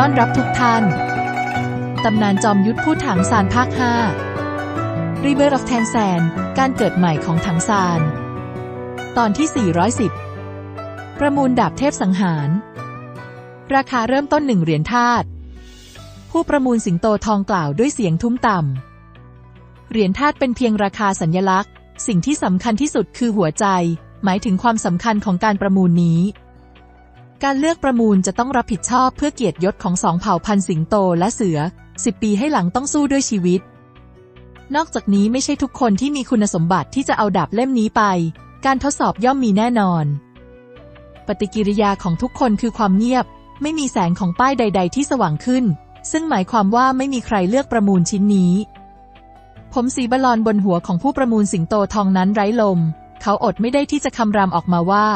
ต้อนรับทุกท่าน ตำนานจอมยุทธผู้ถังซานภาค 5 Rebirth of Tansan การเกิดใหม่ของถังซาน ตอนที่ 410 ประมูลดาบเทพสังหาร ราคาเริ่มต้นหนึ่งเหรียญธาตุ ผู้ประมูลสิงโตทองกล่าวด้วยเสียงทุ้มต่ำ เหรียญธาตุเป็นเพียงราคาสัญญลักษณ์ สิ่งที่สำคัญที่สุดคือหัวใจ หมายถึงความสำคัญของการประมูลนี้ การเลือกประมูลจะต้องรับผิดชอบเพื่อเกียรติยศของสองเผ่าพันธุ์สิงโตและเสือ 10 ปีให้หลังต้องสู้ด้วยชีวิต นอกจากนี้ไม่ใช่ทุกคนที่มีคุณสมบัติที่จะเอาดาบเล่มนี้ไป การทดสอบย่อมมีแน่นอน ปฏิกิริยาของทุกคนคือความเงียบ ไม่มีแสงของป้ายใด ๆ ที่สว่างขึ้น ซึ่งหมายความว่าไม่มีใครเลือกประมูลชิ้นนี้ ผมสีบอลอนบนหัวของผู้ประมูลสิงโตทองนั้นไร้ลม เขาอดไม่ได้ที่จะคำรามออกมาว่า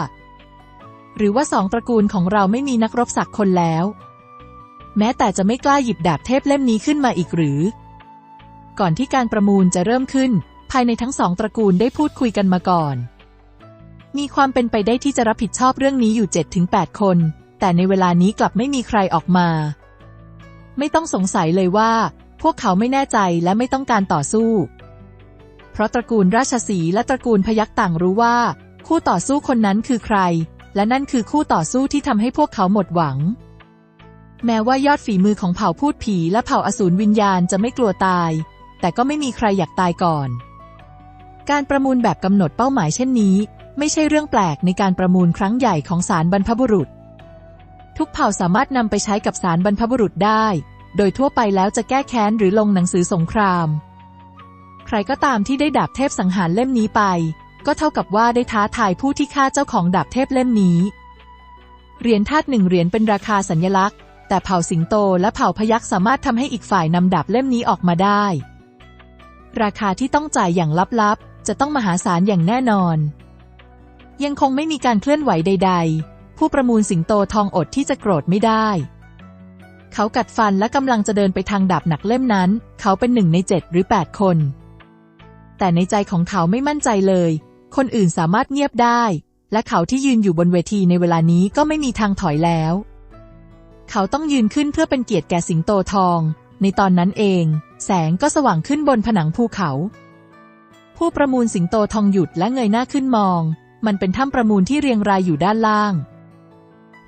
หรือว่าสองตระกูลของเราไม่มีนักรบสักคนแล้ว แม้แต่จะไม่กล้าหยิบดาบเทพเล่มนี้ขึ้นมาอีกหรือ ก่อนที่การประมูลจะเริ่มขึ้น ภายในทั้งสองตระกูลได้พูดคุยกันมาก่อน มีความเป็นไปได้ที่จะรับผิดชอบเรื่องนี้อยู่ 7-8 คน แต่ในเวลานี้กลับไม่มีใครออกมา ไม่ต้องสงสัยเลยว่า พวกเขาไม่แน่ใจและไม่ต้องการต่อสู้ เพราะตระกูลราชสีและตระกูลพยัคฆ์ต่างรู้ว่า คู่ต่อสู้คนนั้นคือใคร และนั่นคือคู่ต่อสู้ที่ทำให้พวกเขาหมดหวัง แม้ว่ายอดฝีมือของเผ่าพูดผีและเผ่าอสูรวิญญาณจะไม่กลัวตาย แต่ก็ไม่มีใครอยากตายก่อน การประมูลแบบกำหนดเป้าหมายเช่นนี้ ไม่ใช่เรื่องแปลกในการประมูลครั้งใหญ่ของศาลบรรพบุรุษ ทุกเผ่าสามารถนำไปใช้กับศาลบรรพบุรุษได้ โดยทั่วไปแล้วจะแก้แค้นหรือลงหนังสือสงคราม ใครก็ตามที่ได้ดาบเทพสังหารเล่มนี้ไป ก็เท่ากับว่าได้ท้าทายผู้ที่ฆ่าเจ้าของดาบเทพเล่มนี้ เหรียญธาตุหนึ่งเหรียญเป็นราคาสัญญลักษณ์ แต่เผ่าสิงโตและเผ่าพยัคฆ์สามารถทำให้อีกฝ่ายนำดาบเล่มนี้ออกมาได้ ราคาที่ต้องจ่ายอย่างลับๆ จะต้องมหาศาลอย่างแน่นอน ยังคงไม่มีการเคลื่อนไหวใด ๆ ผู้ประมูลสิงโตทองอดที่จะโกรธไม่ได้ เขากัดฟันและกำลังจะเดินไปทางดาบหนักเล่มนั้น เขาเป็นหนึ่งในเจ็ดหรือแปดคนแต่ในใจของเขาไม่มั่นใจเลย คนอื่นสามารถเงียบได้ และเขาที่ยืนอยู่บนเวทีในเวลานี้ก็ไม่มีทางถอยแล้ว เขาต้องยืนขึ้นเพื่อเป็นเกียรติแก่สิงโตทอง ในตอนนั้นเอง แสงก็สว่างขึ้นบนผนังภูเขา ผู้ประมูลสิงโตทองหยุดและเงยหน้าขึ้นมอง มันเป็นถ้ำประมูลที่เรียงรายอยู่ด้านล่าง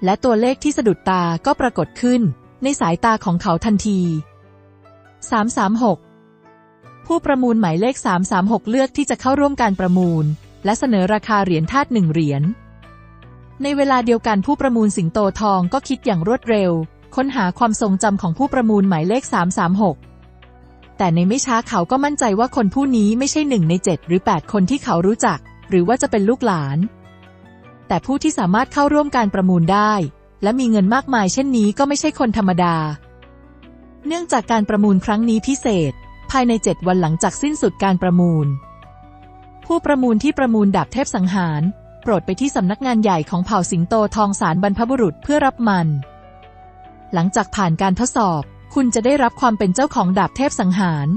และตัวเลขที่สะดุดตาก็ปรากฏขึ้น ในสายตาของเขาทันที 336ผู้ประมูลหมายเลข 336 เลือกที่จะเข้าร่วมการประมูล และเสนอราคาเหรียญธาตุหนึ่งเหรียญ ในเวลาเดียวกันผู้ประมูลสิงโตทองก็คิดอย่างรวดเร็ว ค้นหาความทรงจำของผู้ประมูลหมายเลข 336 แต่ในไม่ช้าเขาก็มั่นใจว่าคนผู้นี้ไม่ใช่หนึ่งใน 7 หรือ 8 คนที่เขารู้จัก หรือว่าจะเป็นลูกหลาน แต่ผู้ที่สามารถเข้าร่วมการประมูลได้ และมีเงินมากมายเช่นนี้ก็ไม่ใช่คนธรรมดา เนื่องจากการประมูลครั้งนี้พิเศษ ภายใน 7 วันหลังจากสิ้นสุดการประมูล ผู้ประมูลที่ประมูลดาบเทพสังหาร โปรดไปที่สำนักงานใหญ่ของเผ่าสิงโตทองสารบรรพบุรุษเพื่อรับมัน หลังจากผ่านการทดสอบ คุณจะได้รับความเป็นเจ้าของดาบเทพสังหาร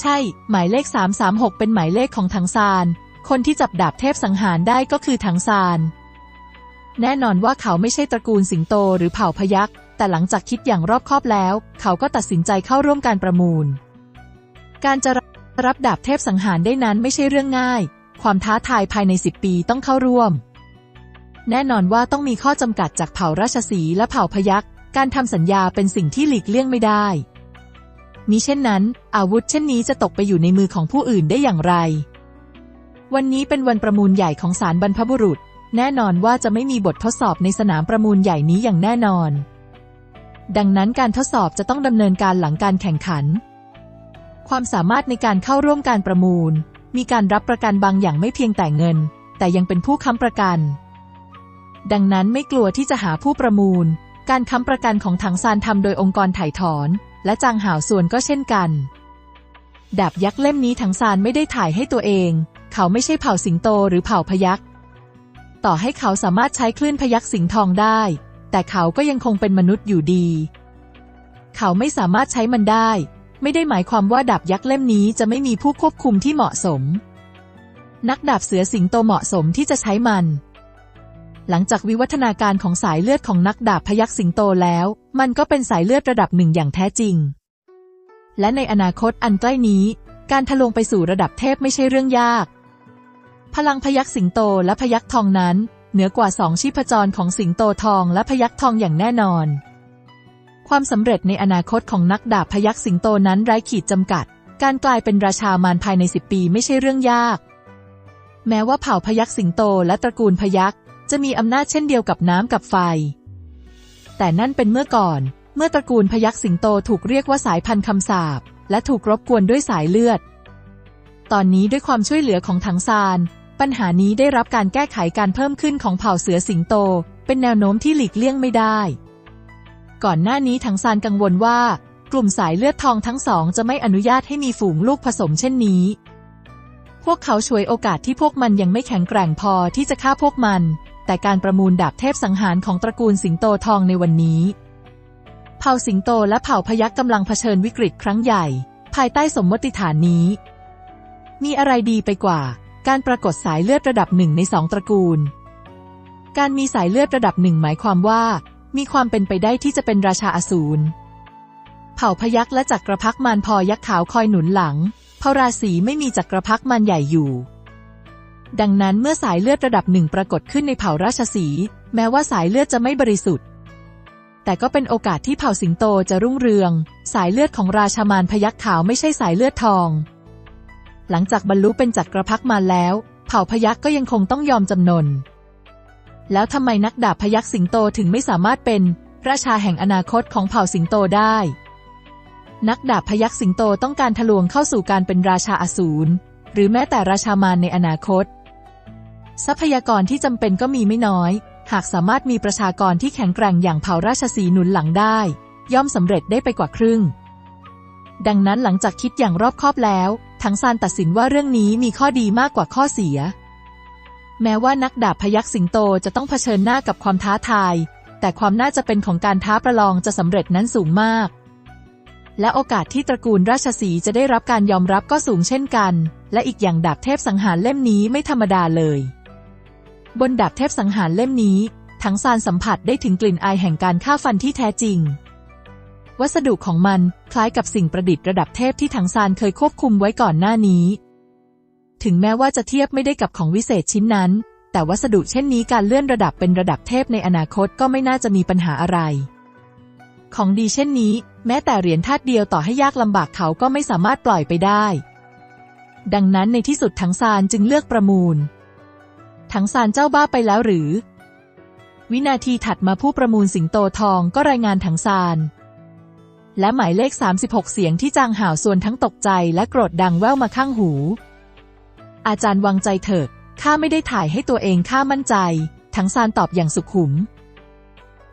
ใช่ หมายเลข 336 เป็นหมายเลขของถังซาน คนที่จับดาบเทพสังหารได้ก็คือถังซาน แน่นอนว่าเขาไม่ใช่ตระกูลสิงโตหรือเผ่าพยัคฆ์แต่หลังจากคิดอย่างรอบคอบแล้ว เขาก็ตัดสินใจเข้าร่วมการประมูล การจะ รับดาบเทพสังหารได้นั้นไม่ใช่เรื่องง่าย ความท้าทายภายใน 10 ปีต้องเข้าร่วม แน่นอนว่าต้องมีข้อจำกัดจากเผ่าราชสีและเผ่าพยัคฆ์การทำสัญญาเป็นสิ่งที่หลีกเลี่ยงไม่ได้ มิเช่นนั้น อาวุธเช่นนี้จะตกไปอยู่ในมือของผู้อื่นได้อย่างไร วันนี้เป็นวันประมูลใหญ่ของศาลบรรพบุรุษ แน่นอนว่าจะไม่มีบททดสอบในสนามประมูลใหญ่นี้อย่างแน่นอน ดังนั้นการทดสอบจะต้องดำเนินการหลังการแข่งขัน ความสามารถในการเข้าร่วมการประมูล มีการรับประกันบางอย่างไม่เพียงแต่เงิน แต่ยังเป็นผู้ค้ำประกัน ดังนั้นไม่กลัวที่จะหาผู้ประมูล การค้ำประกันของถังซานทำโดยองค์กรไถ่ถอน และจางหาวส่วนก็เช่นกัน ดาบยักษ์เล่มนี้ถังซานไม่ได้ถ่ายให้ตัวเอง เขาไม่ใช่เผ่าสิงโตหรือเผ่าพยักษ์ต่อให้เขาสามารถใช้คลื่นพยักษ์สิงทองได้ แต่เขาก็ยังคงเป็นมนุษย์อยู่ดี เขาไม่สามารถใช้มันได้ ไม่ได้หมายความว่าดาบยักษ์เล่มนี้จะไม่มีผู้ควบคุมที่เหมาะสม นักดาบเสือสิงโตเหมาะสมที่จะใช้มัน หลังจากวิวัฒนาการของสายเลือดของนักดาบพยัคฆ์สิงโตแล้ว มันก็เป็นสายเลือดระดับหนึ่งอย่างแท้จริง และในอนาคตอันใกล้นี้ การทะลวงไปสู่ระดับเทพไม่ใช่เรื่องยาก พลังพยัคฆ์สิงโตและพยัคฆ์ทองนั้น เหนือกว่าสองชีพจรของสิงโตทองและพยัคฆ์ทองอย่างแน่นอน ความสำเร็จในอนาคตของนักดาบพยัคฆ์สิงโตนั้นไร้ขีดจำกัด การกลายเป็นราชามารภายในสิบปีไม่ใช่เรื่องยาก แม้ว่าเผ่าพยัคฆ์สิงโตและตระกูลพยัคฆ์จะมีอำนาจเช่นเดียวกับน้ำกับไฟ แต่นั่นเป็นเมื่อก่อน เมื่อตระกูลพยัคฆ์สิงโตถูกเรียกว่าสายพันธุ์คำสาปและถูกรบกวนด้วยสายเลือด ตอนนี้ด้วยความช่วยเหลือของถังซาน ปัญหานี้ได้รับการแก้ไขการเพิ่มขึ้นของเผ่าเสือสิงโต เป็นแนวโน้มที่หลีกเลี่ยงไม่ได้ ก่อนหน้านี้ถังซานกังวลว่า กลุ่มสายเลือดทองทั้งสองจะไม่อนุญาตให้มีฝูงลูกผสมเช่นนี้ พวกเขาช่วยโอกาสที่พวกมันยังไม่แข็งแกร่งพอที่จะฆ่าพวกมัน แต่การประมูลดาบเทพสังหารของตระกูลสิงโตทองในวันนี้ เผ่าสิงโตและเผ่าพยัคฆ์กำลังเผชิญวิกฤตครั้งใหญ่ ภายใต้สมมติฐานนี้ มีอะไรดีไปกว่า การปรากฏสายเลือดระดับหนึ่งในสองตระกูล การมีสายเลือดระดับหนึ่งหมายความว่า มีความเป็นไปได้ที่จะเป็นราชาอสูร เผ่าพยัคฆ์และจักรพรรดิมารพอยักษ์ขาวคอยหนุนหลัง เพราะราศีไม่มีจักรพรรดิมารใหญ่อยู่ ดังนั้นเมื่อสายเลือดระดับหนึ่งปรากฏขึ้นในเผ่าราชสี แม้ว่าสายเลือดจะไม่บริสุทธิ์ แต่ก็เป็นโอกาสที่เผ่าสิงโตจะรุ่งเรือง สายเลือดของราชามารพยัคฆ์ขาวไม่ใช่สายเลือดทอง หลังจากบรรลุเป็นจักรพรรดิมารแล้ว เผ่าพยัคฆ์ก็ยังคงต้องยอมจำนน แล้วทำไมนักดาบพยัคฆ์สิงโตถึงไม่สามารถเป็นราชาแห่งอนาคตของเผ่าสิงโตได้ นักดาบพยัคฆ์สิงโตต้องการทะลวงเข้าสู่การเป็นราชาอสูรหรือแม้แต่ราชามารในอนาคต ทรัพยากรที่จำเป็นก็มีไม่น้อย หากสามารถมีประชากรที่แข็งแกร่งอย่างเผ่าราชสีหนุนหลังได้ ย่อมสำเร็จได้ไปกว่าครึ่ง ดังนั้นหลังจากคิดอย่างรอบคอบแล้ว ทั้งซานตัดสินว่าเรื่องนี้มีข้อดีมากกว่าข้อเสีย แม้ว่านักดาบพยัคฆ์สิงโตจะต้องเผชิญหน้ากับความท้าทาย แต่ความน่าจะเป็นของการท้าประลองจะสำเร็จนั้นสูงมาก และโอกาสที่ตระกูลราชสีจะได้รับการยอมรับก็สูงเช่นกัน และอีกอย่างดาบเทพสังหารเล่มนี้ไม่ธรรมดาเลย บนดาบเทพสังหารเล่มนี้ ทั้งซานสัมผัสได้ถึงกลิ่นอายแห่งการฆ่าฟันที่แท้จริง วัสดุของมันคล้ายกับสิ่งประดิษฐ์ระดับเทพที่ทั้งซานเคยควบคุมไว้ก่อนหน้านี้ ถึงแม้ว่าจะเทียบไม่ได้กับของวิเศษชิ้นนั้น แต่วัสดุเช่นนี้การเลื่อนระดับเป็นระดับเทพในอนาคตก็ไม่น่าจะมีปัญหาอะไร ของดีเช่นนี้ แม้แต่เหรียญธาตุเดียวต่อให้ยากลำบากเขาก็ไม่สามารถปล่อยไปได้ ดังนั้นในที่สุดทั้งซานจึงเลือกประมูล ทั้งซานเจ้าบ้าไปแล้วหรือ วินาทีถัดมาผู้ประมูลสิงโตทองก็รายงานทั้งซานและหมายเลข 36 เสียงที่จางห่าวส่วนทั้งตกใจและโกรธดังแว่วมาข้างหู อาจารย์วางใจเถิดข้าไม่ได้ถ่ายให้ตัวเองข้ามั่นใจ ทั้งซานตอบอย่างสุขุม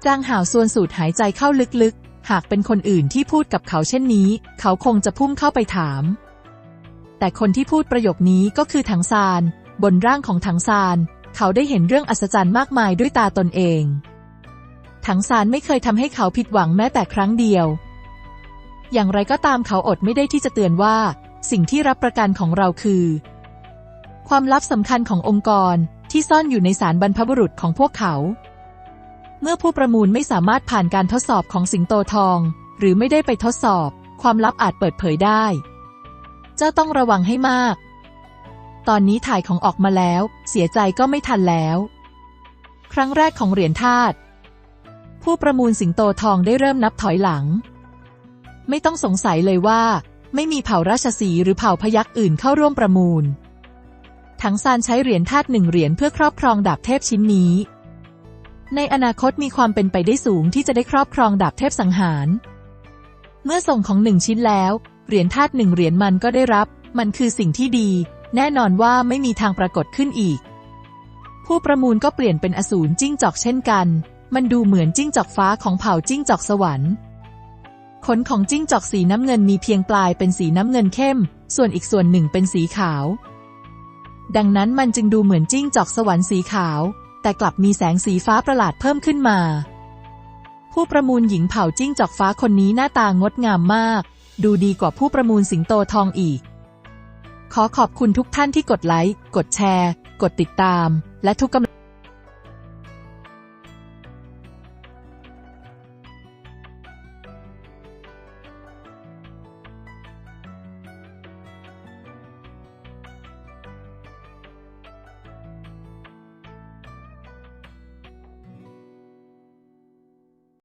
จางห่าวส่วนสูดหายใจเข้าลึกๆ หากเป็นคนอื่นที่พูดกับเขาเช่นนี้ เขาคงจะพุ่งเข้าไปถาม แต่คนที่พูดประโยคนี้ก็คือถังซาน บนร่างของถังซาน เขาได้เห็นเรื่องอัศจรรย์มากมายด้วยตาตนเองถังซานไม่เคยทำให้เขาผิดหวังแม้แต่ครั้งเดียว อย่างไรก็ตามเขาอดไม่ได้ที่จะเตือนว่า สิ่งที่รับประกันของเราคือ ความลับสำคัญขององค์กรที่ซ่อนอยู่ในสารบรรพบุรุษของพวกเขา เมื่อผู้ประมูลไม่สามารถผ่านการทดสอบของสิงโตทอง หรือไม่ได้ไปทดสอบ ความลับอาจเปิดเผยได้ เจ้าต้องระวังให้มาก ตอนนี้ถ่ายของออกมาแล้ว เสียใจก็ไม่ทันแล้ว ครั้งแรกของเหรียญธาตุผู้ประมูลสิงโตทองได้เริ่มนับถอยหลัง ไม่ต้องสงสัยเลยว่า ไม่มีเผ่าราชสีหรือเผ่าพยัคฆ์อื่นเข้าร่วมประมูล ทั้งซานใช้เหรียญธาตุหนึ่งเหรียญเพื่อครอบครองดาบเทพชิ้นนี้ ในอนาคตมีความเป็นไปได้สูงที่จะได้ครอบครองดาบเทพสังหาร เมื่อส่งของหนึ่งชิ้นแล้ว เหรียญธาตุหนึ่งเหรียญมันก็ได้รับ มันคือสิ่งที่ดี แน่นอนว่าไม่มีทางปรากฏขึ้นอีก ผู้ประมูลก็เปลี่ยนเป็นอสูรจิ้งจอกเช่นกัน มันดูเหมือนจิ้งจอกฟ้าของเผ่าจิ้งจอกสวรรค์ขนของจิ้งจอกสีน้ำเงินมีเพียงปลายเป็นสีน้ำเงินเข้ม ส่วนอีกส่วนหนึ่งเป็นสีขาว ดังนั้นมันจึงดูเหมือนจิ้งจอกสวรรค์สีขาว แต่กลับมีแสงสีฟ้าประหลาดเพิ่มขึ้นมา ผู้ประมูลหญิงเผ่าจิ้งจอกฟ้าคนนี้หน้าตางดงามมาก ดูดีกว่าผู้ประมูลสิงโตทองอีก ขอขอบคุณทุกท่านที่กดไลค์ กดแชร์ กดติดตาม และทุกกำลัง